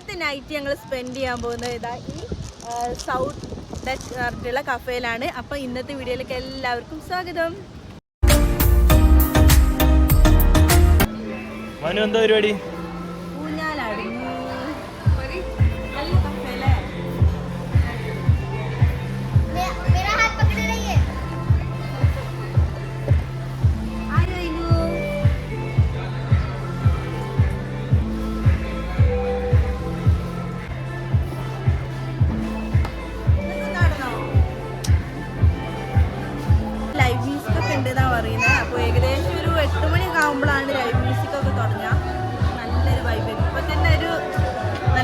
ഇന്നത്തെ നൈറ്റ് ഞങ്ങൾ സ്പെൻഡ് ചെയ്യാൻ പോകുന്നത് ഇതാ ഈ സൗത്ത് ഡച്ച് പറഞ്ഞിട്ടുള്ള കഫേയിലാണ് അപ്പോൾ ഇന്നത്തെ വീഡിയോയിലേക്ക് എല്ലാവർക്കും സ്വാഗതം. മനു എന്താ പരിപാടി?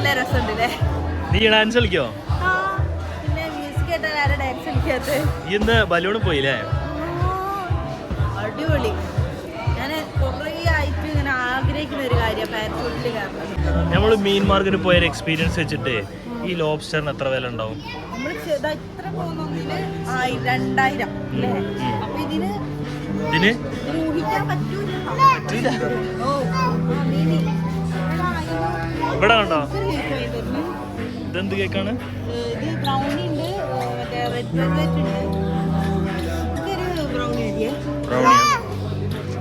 നല്ല രസമുണ്ട് അല്ലേ നീ ഡാൻസ് കളിക്കോ? ഇന്ന് ബലൂണ് പോയില്ലേ? അടിപൊളി. ഞാൻ കുറേ ആയിട്ട് ഇങ്ങനെ ആഗ്രഹിക്കുന്ന ഒരു കാര്യം പാരഷൂട്ടിൽ കാരണം. നമ്മൾ മീൻ മാർക്കറ്റ് പോയ ഒരു എക്സ്പീരിയൻസ് വെച്ചിട്ട് ഈ ലോബ്സ്റ്ററിന് എത്ര വില ഉണ്ടാവും? നമ്മൾ ഇത്ര പോകുന്നതിന് ആയി രണ്ടായിരം അല്ലേ? അപ്പൊ ഇതിന് ഇതിന്? ഇതിന് ഊഹിക്കാൻ അരിയേ കേക്കാണ്?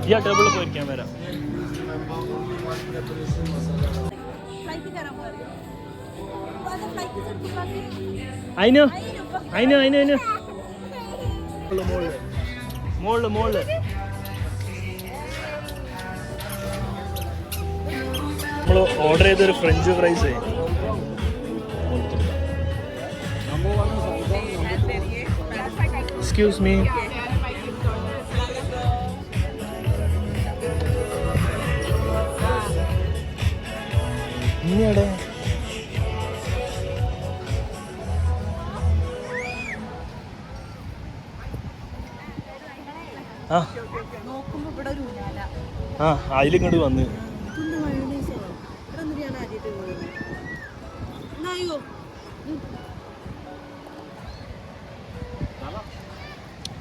ഈ ടേബിളിൽ പോയിരിക്കാൻ വരാം. മോൾ മോൾ അതിനോ അതിനോ അതിനോ മോളിൽ. മോളിൽ നമ്മൾ ഓർഡർ ചെയ്തൊരു ഫ്രഞ്ച് ഫ്രൈസ് എക്സ്ക്യൂസ് മീ ഇനിയാടെ ആ. ആ അതിലിങ്ങോട്ട് വന്ന്. മയോണൈസോ ഇവിടെ ഞാൻ ആദ്യമായിട്ട് പോകുന്നത് എന്നാ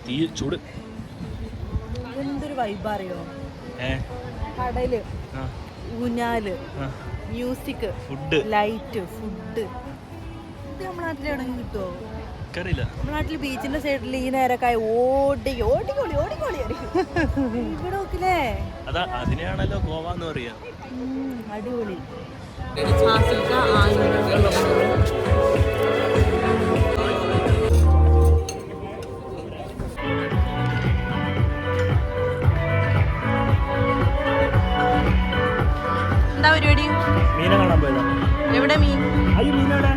തീ ചൂട്. എന്തൊരു വൈബ് അറിയോ? കടൽ ഊഞ്ഞാൽ മ്യൂസിക് ഫുഡ് ലൈറ്റ് ഫുഡ് ഇത് നമ്മുടെ നാട്ടിൽ എവിടെയെങ്കിലും കിട്ടുമോ നമ്മുടെ നാട്ടിൽ ബീച്ചിന്റെ സൈഡിൽ ഈ നേരൊക്കെ ഓടി ഓടിക്കോളി ഓടിക്കോളി ഇവിടെ നോക്കില്ലേ? അതാ അതിനെയാണല്ലോ ഗോവ എന്ന് പറയാ. അടിപൊളി. എന്താ പരിപാടി? മീനെ കാണാൻ പോയതാ. എവിടെ മീൻ? അയ്യോ മീനവിടെ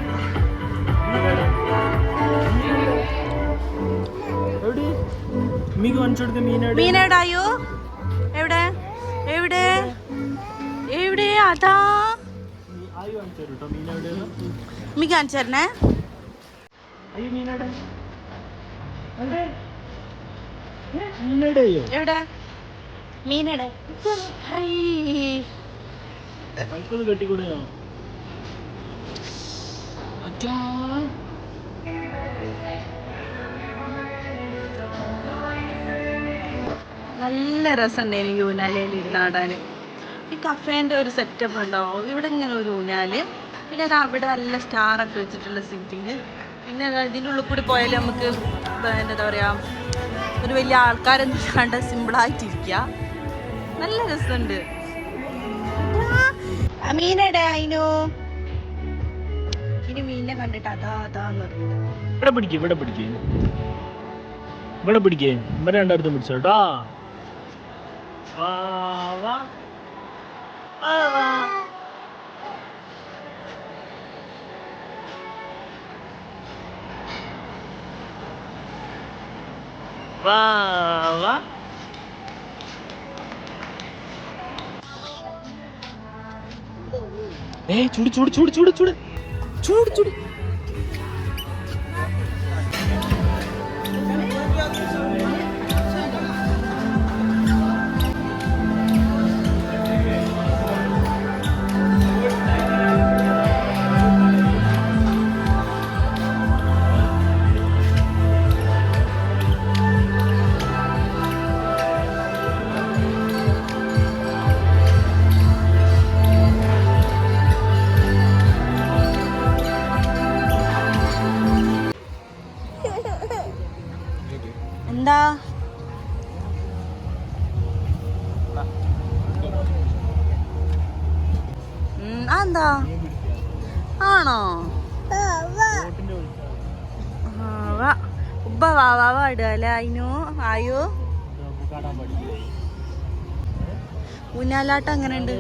എവിടെ? എവിടെ? എവിടെ? അതാ. മീ കാണിച്ചു തരണേ. മീനെവിടെയോ എവിടെ? മീനെടെ ഹൈ. നല്ല രസമുണ്ട് എനിക്ക് ഊഞ്ഞാലയിൽ ഇരുന്നാടാൻ ഈ കഫേന്റെ ഒരു സെറ്റപ്പ് ഉണ്ടാവും ഇവിടെ ഇങ്ങനെ ഒരു ഊഞ്ഞാൽ. പിന്നെ അവിടെ നല്ല സ്റ്റാർ ഒക്കെ വെച്ചിട്ടുള്ള സീറ്റിങ് പിന്നെ ഇതിന്റെ ഉള്ളിൽ കൂടി പോയാൽ നമുക്ക് എന്താ പറയുക ഒരു വലിയ ആൾക്കാരൊന്നും കണ്ട സിമ്പിളായിട്ടിരിക്കുക നല്ല രസമുണ്ട്. മീനടെ അതിനു ഇനി മീനിനെ കണ്ടിട്ട് അതാ അതാന്ന് പറയുന്നത് ഇവിടെ പിടിക്കേ ഇവിടെ പിടിക്കേ ഇവിടെ പിടിക്കേ ഇവരെ രണ്ടായിരത്തും പിടിച്ചോ കേട്ടോ വാ വാ ఏ చూడు చూడు చూడు చూడు చూడు. చూడు చూడు. അതെന്താ ആണോ. ഉബ്ബ വാ വാ വാ ഇടുക അല്ലേ? അതിനു ആയോ. ഊഞ്ഞാലാട്ടം അങ്ങനെ ഉണ്ട്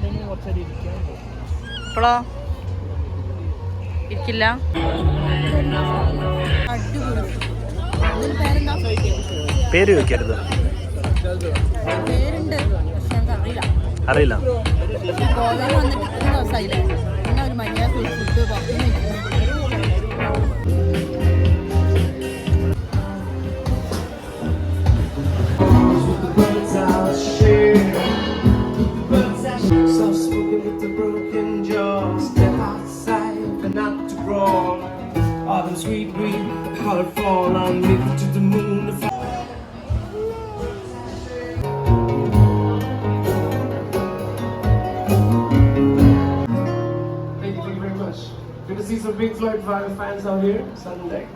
ഇപ്പോഴോ ഇരിക്കില്ല. പേര് ചോദിക്കരുത്. അറിയില്ല. ദിവസമായില്ലേ പിന്നെ ഒരു മര്യാദ ഫുഡ് പുറത്തുനിന്ന് Big Floyd Fire fans out here Sunday.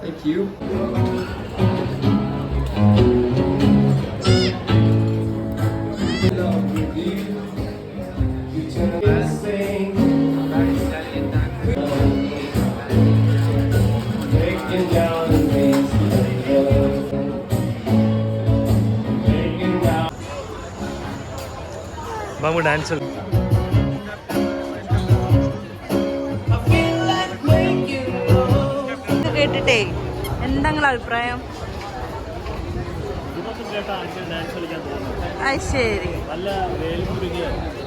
Thank you. Love with ഇത് കേട്ടിട്ടേ. എന്താ നിങ്ങളെ അഭിപ്രായം? അത് ശരി.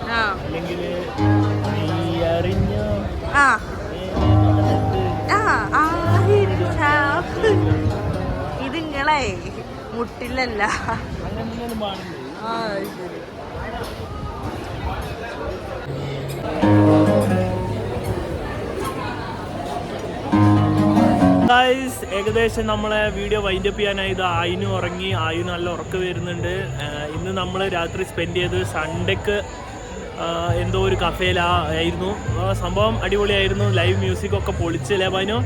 ആ. ആ. ആ. ഇത് നിങ്ങളെ മുട്ടിലല്ല. അങ്ങനെ പാടുന്നത് ആ ശരി. ഗൈസ് ഏകദേശം നമ്മളെ വീഡിയോ വൈൻഡ് അപ്പ് ചെയ്യാനായത് ആയിനും ഉറങ്ങി. ആയു നല്ല ഉറക്കം വരുന്നുണ്ട്. ഇന്ന് നമ്മൾ രാത്രി സ്പെൻഡ് ചെയ്ത് സൺഡേക്ക് എന്തോ ഒരു കഫേലായിരുന്നു സംഭവം അടിപൊളിയായിരുന്നു. ലൈവ് മ്യൂസിക് ഒക്കെ പൊളിച്ചല്ലേ പാനു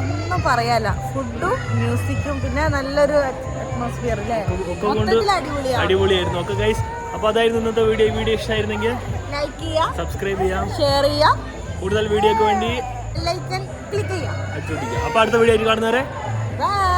ഒന്നും പറയാല ഫുഡും മ്യൂസിക്കും പിന്നെ നല്ലൊരു അറ്റ്മോസ്ഫിയർ ഒക്കെ കൊണ്ട് അടിപൊളിയായിരുന്നു. ഒക്കെ ഗൈസ് അപ്പോൾ അതായിരുന്നു ഇന്നത്തെ വീഡിയോ വീഡിയോ ഇഷ്ടമായിരുന്നെങ്കിൽ ലൈക്ക് ചെയ്യാം. സബ്സ്ക്രൈബ് ചെയ്യാം. ഷെയർ ചെയ്യാം. കൂടുതൽ വീഡിയോക്ക് വേണ്ടി ലൈക്കൻ ക്ലിക്ക് ചെയ്യാം. അപ്പൊ അടുത്ത വീഡിയോ ആയിട്ട് കാണുന്നവരെ ബൈ